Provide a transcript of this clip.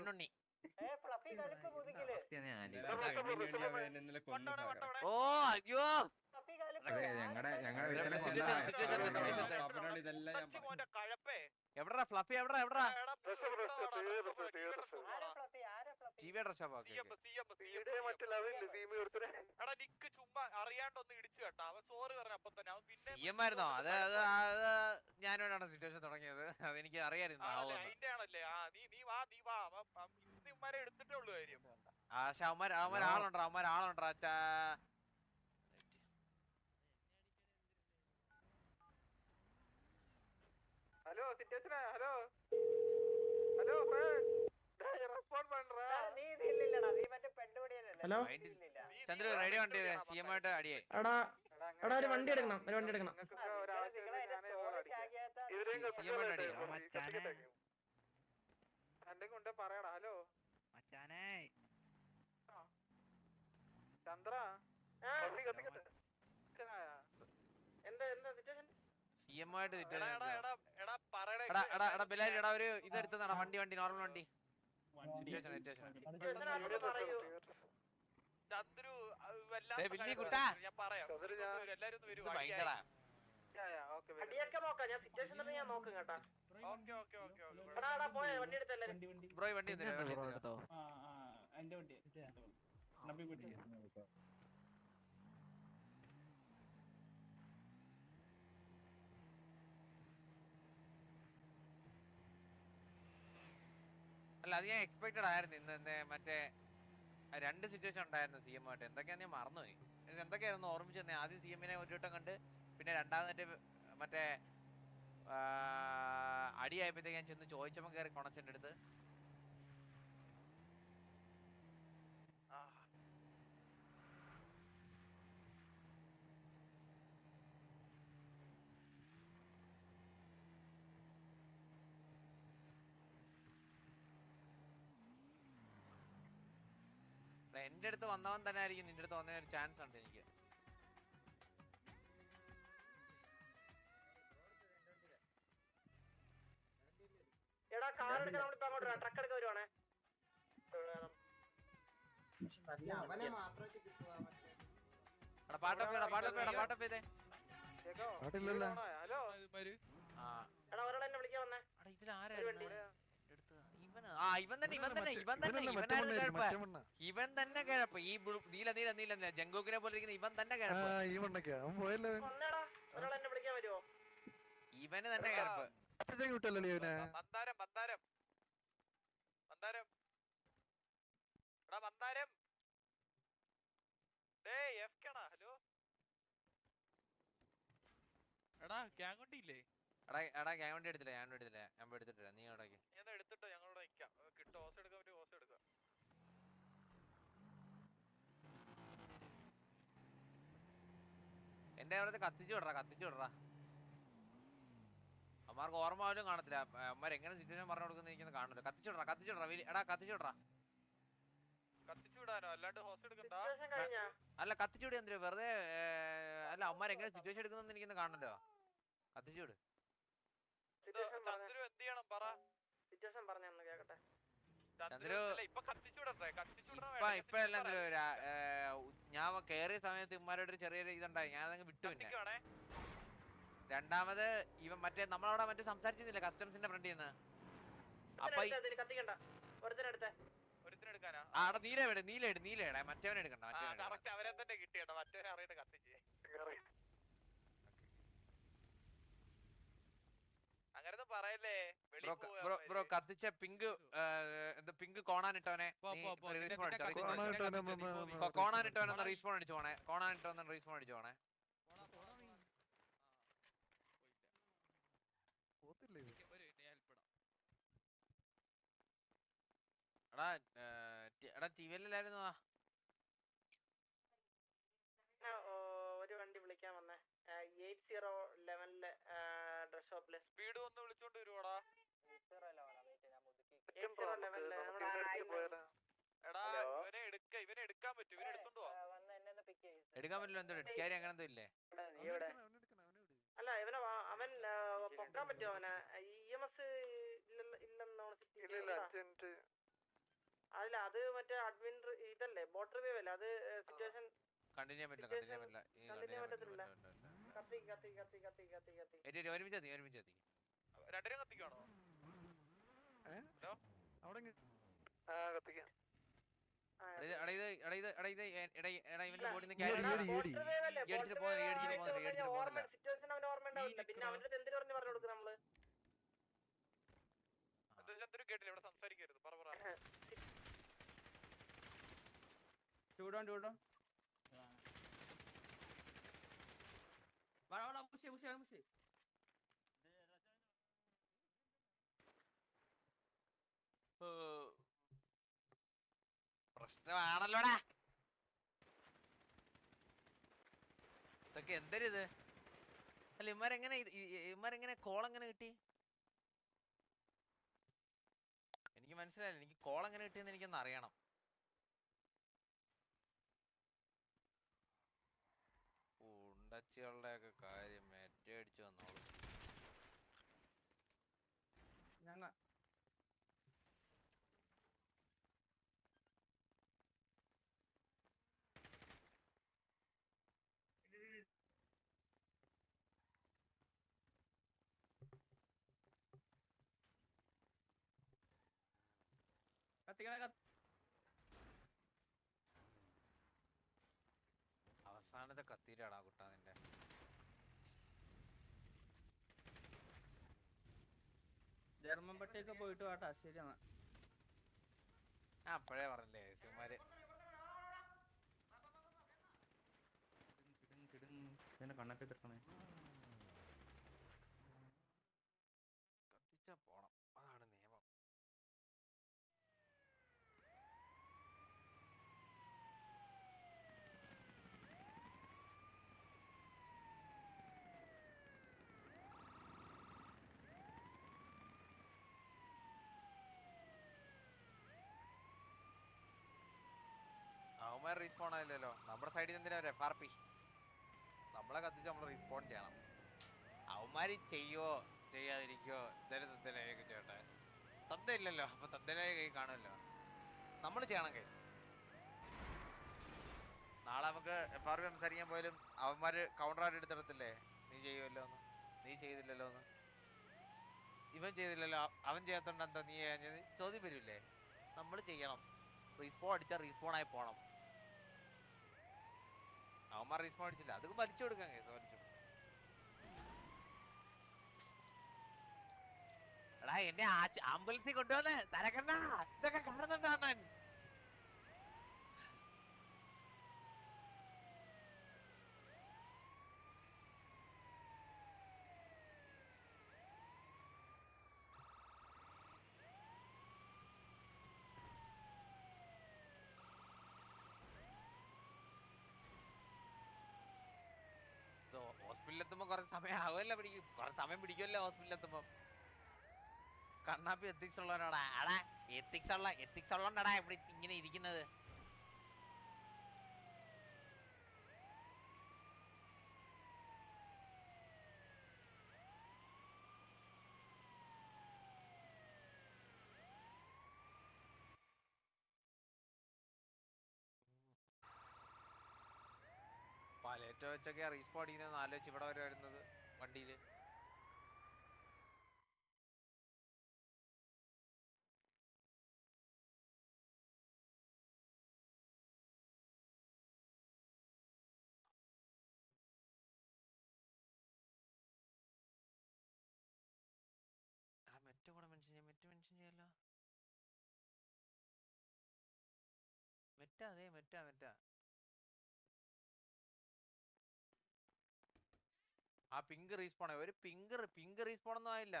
പെണ്ണുണ്ണി. ഓ അയ്യോ. അതെ ഞങ്ങളുടെ എവിടാ ഇവിടെ വീട്ടിലെ situation, കൊന്ന- എടാ നിക്ക് ചുമ്മാ അവൻ സോറി പറഞ്ഞു അപ്പൊ തന്നെ. അവൻ പിന്നെ ഞാനോടാണ് സിറ്റുവേഷൻ തുടങ്ങിയത്. അതെനിക്ക് അറിയാമായിരുന്നു അതിന്റെ ആണല്ലേ. ആ നീ നീ വാ നീ വാ. കാര്യം. ആ പക്ഷെ അവന്മാർ അവന്മാർ ആളുണ്ടോ? അവന്മാർ ആളുണ്ടോ? ഹലോ ஹலோ சிட்டேஷனா ஹலோ ஹலோ நீ ഹലോ? ചന്ദ്ര റേഡിയോ വണ്ടി സി എം ആയിട്ട് അടിയായി. എടാ എടാ ഒരു വണ്ടി എടുക്കണം ഒരു വണ്ടി എടുക്കണം. സി എം ആയിട്ട് അടിയായി എന്തെങ്കിലും ഉണ്ടെ പറയടാ ഹലോ. മച്ചാനെ. ചന്ദ്ര. എന്താ എന്താ സിറ്റുവേഷൻ സി എം ആയിട്ട് ബിലാരി എടാ ഒരു ഇതെടുത്തതാണ്? വണ്ടി വണ്ടി നോർമൽ വണ്ടി. ചന്ദ്രു ബില്ലി കുട്ടാ. ഞാൻ പറയാം. എല്ലാരും ഇത് ഭയങ്കര ഓക്കെ അടിയൊക്കെ നോക്കാം. ഞാൻ സിറ്റുവേഷൻ ഞാൻ നോക്കും കേട്ടാ ഓക്കെ ഓക്കെ ഓക്കെ എടാ എടാ പോയ വണ്ടി എടുത്തല്ലേ ബ്രോ ഈ വണ്ടി എന്തിനാ വണ്ടി എന്തിനാ? എന്റെ വണ്ടി നമ്പി കുട്ടി അല്ല അത് ഞാൻ എക്സ്പെക്ടഡ് ആയിരുന്നു ഇന്ന് മറ്റേ രണ്ട് സിറ്റുവേഷൻ ഉണ്ടായിരുന്നു സി എം ആയിട്ട്. എന്തൊക്കെയാന്ന് ഞാൻ മറന്നുപോയി. എന്തൊക്കെയായിരുന്നു ഓർമ്മിച്ചെന്നെ? ആദ്യം സി എമ്മിനെ ഒരു വട്ടം കണ്ട് പിന്നെ രണ്ടാമത്തെ മറ്റേ അടിയായപ്പോഴത്തേക്ക് ഞാൻ ചെന്ന് ചോദിച്ചപ്പോൾ കയറി കൊണച്ചെന്റെ അടുത്ത് അല്ല, എന്റെ അടുത്ത് വന്നവൻ തന്നെ ആയിരിക്കും നിന്റെ അടുത്ത് വന്നതിന് ഒരു ചാൻസ് ഉണ്ട് എനിക്ക്. എടാ കാർ എടുക്കാൻ നമ്മളിപ്പോ അങ്ങോട്ട് ട്രക്ക് എടുക്കാൻ വരുവാണേ. Hello hello? ആ എടാ ഒരാളെ എന്നെ വിളിക്കാൻ വന്നേ എടാ ഇതിൽ ആരായിരുന്നു എടുത്ത് ഇവന് ആ ഇവൻ തന്നെ ഇവൻ തന്നെ ഇവൻ തന്നെ ഇവനായിരുന്നു കിഴപ്പ് ഇവൻ തന്നെ കിഴപ്പ് ഈ നീല നീല നീല നീല പോലെ ഇരിക്കുന്ന ഇവൻ തന്നെ കിഴപ്പ് ഇവന് തന്നെ കിഴപ്പ് ഹലോ. എടാ ഗ്യാങ് വണ്ടിയില്ലേ എടാ എടാ ഞാൻ വണ്ടി എടുത്തില്ല ഞാൻ വണ്ടി എടുത്തില്ല. ഞാൻ എടുത്തിട്ടില്ല നീ എവിടേക്ക് ഞാൻ എടുത്തിട്ടോ ഞങ്ങളോട് നിൽക്കാം കിട്ടോ? ഓസ് എടുക്കാൻ പറ്റും ഓസ് എടുക്കാം. എന്റെ അവിടുത്തെ കത്തിച്ചു വിടറാ കത്തിച്ചു വിടറാ. അമ്മമാർക്ക് ഓർമ്മ പോലും കാണത്തില്ല. അമ്മമാർ എങ്ങനെ സിറ്റുവേഷൻ പറഞ്ഞു കൊടുക്കുന്ന കാണില്ല കത്തിച്ചു വിടറാ കത്തിച്ചു വിടറാ വലിയ എടാ കത്തിച്ചു വിടറാ. കത്തിച്ചു വിടാനോ? ഹോസ് എടുക്കണ്ട. അല്ല കത്തിച്ചു വിട് എന്തിനാ? വെറുതെ അല്ല അമ്മാർ എങ്ങനെ സിറ്റുവേഷൻ എടുക്കുന്ന എനിക്കൊന്നും കാണണല്ലോ കത്തിച്ചു വിട്. ചന്ദ്രു എന്ത് ചെയ്യണം? പറ. സിറ്റുവേഷൻ പറഞ്ഞൊന്ന് കേക്കട്ടെ. ചന്ദ്രു ഇപ്പൊ ഒരു, ഞാൻ കേറിയ സമയത്ത് ഇമ്മാരോട് ഒരു ചെറിയൊരു ഇതുണ്ടായി. ഞാൻ അതങ്ങ് വിട്ടു പിന്നെ. രണ്ടാമത് ഇവൻ മറ്റേ നമ്മളവിടെ മറ്റേ സംസാരിച്ചിരുന്നില്ല കസ്റ്റംസിന്റെ ഫ്രണ്ടിൽ നിന്ന്? അപ്പൊ ഈ- കത്തിക്കണ്ട. ഒരുത്തനെടുത്തേ ഒരുത്തിനെടുക്കാനാ ആ അവിടെ നീല എവിടെ നീല എടു നീല എടാ. മറ്റവൻ എടുക്കണ്ട മറ്റവൻ കറക്റ്റ് അവരെ തന്നെ കിട്ടിയട്ടോ. മറ്റവരെ അറിയിട്ട് കത്തിച്ച്. Bro bro. കത്തിച്ച പിങ്ക് എന്താ പിങ്ക് കോണാനിട്ടവനെ പോ, നീ പോ, പോ. sorry, നിന്നെ- respawn നിന്നെ അടിച്ചോ, കത്തിച്ച് respawn നിന്നെ അടിച്ചോ. കത്തിച്ച് നീ പോ, നീ കൊ- പോ. കോണാനിട്ടവനൊന്ന് റീസ്പോൺ അടിച്ചു പോണേ കോണാനിട്ടവനൊന്ന് റീസ്പോൺ അടിച്ചു പോണേ. എടാ എടാ ടി വിയിലായിരുന്നു ആ, ഒരു വണ്ടി വിളിക്കാൻ വന്നേ എയ്റ്റ് സീറോ ലെവനിലെ ഡ്രസ് ഷോപ്പിൽ. സ്പീഡ് ഒന്ന് വിളിച്ചോണ്ട് വരുവാടാ. എടാ ഇവനെ എടുക്ക ഇവനെ എടുക്കാൻ പറ്റും. ഇവനെ എടുത്തോണ്ട് പോവാ. വന്ന് എന്നെ പിക്ക് ചെയ്യും. എടുക്കാൻ പറ്റില്ല എന്തോ ഡിസ്കാരി അങ്ങനെ എന്തോ ഇല്ലേ. അല്ല ഇവനെ അവൻ പൊക്കാൻ പറ്റുമോ അവനെ? ഇ എം എസ് ഇല്ലെന്നാണ് അല്ല അത് മറ്റേ അഡ്മിൻ ഇതല്ലേ ബോട്ട് റിവ്യൂ അല്ലേ അത് സിറ്റുവേഷൻ കണ്ടിന്യൂ ചെയ്യാൻ പറ്റില്ല കണ്ടിന്യൂ ചെയ്യാൻ പറ്റില്ല. ഒരുമിച്ച് ഒരുമിച്ച് രണ്ടിനും കത്തിക്കാണോ അവിടെ എടാ ഇത് എടാ ഇത് പറ പറ ചൂടോൺ ചൂടോൺ വാ വാ പുഷ് പുഷ് പുഷ് പ്രശ്നമാണല്ലോടാ ഇതൊക്കെ എന്തരിത് അല്ല ഇമാരെങ്ങനെ ഇമാരെങ്ങനെ കോൾ എങ്ങനെ കിട്ടി? എനിക്ക് മനസ്സിലായില്ല. എനിക്ക് കോൾ എങ്ങനെ കിട്ടിയെന്ന് എനിക്കൊന്ന് അറിയണം. ഉണ്ടച്ചികളുടെയൊക്കെ കാര്യം അടിച്ചു വന്നോളൂ ഞങ്ങ അവസാനത്തെ കുട്ടാ നിന്റെ. ജർമ്മൻ പട്ടിയൊക്കെ പോയിട്ട് വാട്ടാ ശരി എന്നാ അപ്പോഴേ അപ്പഴേ പറഞ്ഞില്ലേ സുമാര് കണ്ണൊക്കെ തീർക്കണേ കത്തിച്ചാ പോണം അതാണ് നിയമം അവന്മാർ റീസ്പോൺ ആയില്ലല്ലോ. നമ്മുടെ സൈഡിൽ എന്തിനാ എഫ് ആർ പി നമ്മളെ കത്തിച്ച് നമ്മൾ റീസ്പോൺ ചെയ്യണം. അവന്മാര് ചെയ്യോ? ചെയ്യാതിരിക്കോ? എന്തായാലും ചേട്ടെ ചെയ്യട്ടെ. തന്തയില്ലല്ലോ. അപ്പൊ തന്തയിലായ കൈ കാണുമല്ലോ. നമ്മൾ ചെയ്യണം കേസ് നാളെ നമുക്ക് എഫ് ആർ പി സംസാരിക്കാൻ പോയാലും അവന്മാര് കൗണ്ടർ ആയിട്ട് എടുത്തിടത്തില്ലേ? നീ ചെയ്യുമല്ലോ നീ ചെയ്തില്ലല്ലോ ഇവൻ ചെയ്തില്ലല്ലോ. അവൻ ചെയ്യാത്തോണ്ട് എന്താ നീ ചോദ്യം വരില്ലേ? നമ്മൾ ചെയ്യണം. റീസ്പോൺ അടിച്ചാൽ റീസ്പോൺ ആയി പോണം. അവന്മാർ റീസ്പോൺ അടിച്ചില്ല അത് വലിച്ചു കൊടുക്കാൻ കേസ് വലിച്ചു എടാ എന്നെ ആംബുലൻസിൽ കൊണ്ടുവന്ന്. തരക്കണ്ട ഇതൊക്കെ കാണുന്നുണ്ടോ എത്തുമ്പോ കുറച്ച് സമയം ആവുമല്ലോ പിടിക്കും കുറച്ച് സമയം പിടിക്കുമല്ലോ ഹോസ്പിറ്റലിൽ എത്തുമ്പോ. കണ്ണാപ്പി എത്തിക്സ് ഉള്ളവനാടാ. അടാ എത്തിക്സ് ഉള്ള എത്തിക്സ് ഉള്ളോണ്ടാടാ ഇവിടെ ഇങ്ങനെ ഇരിക്കുന്നത്. പലേറ്റോ വെച്ചൊക്കെ റീസ്പോൺ അടിക്കുന്നത് ആലോചിച്ച് ഇവിടെ വരെ വരുന്നത് വണ്ടിയിൽ. എടാ മെറ്റ കൂടെ മെൻഷൻ ചെയ്യാം മെറ്റ മെൻഷൻ ചെയ്യാലോ? മെറ്റ അതെ മെറ്റ മെറ്റ. ആ പിങ്ക് റീസ്പോൺ ഒരു പിങ്ക് പിങ്ക് റീസ്പോൺ ഒന്നും ആയില്ല.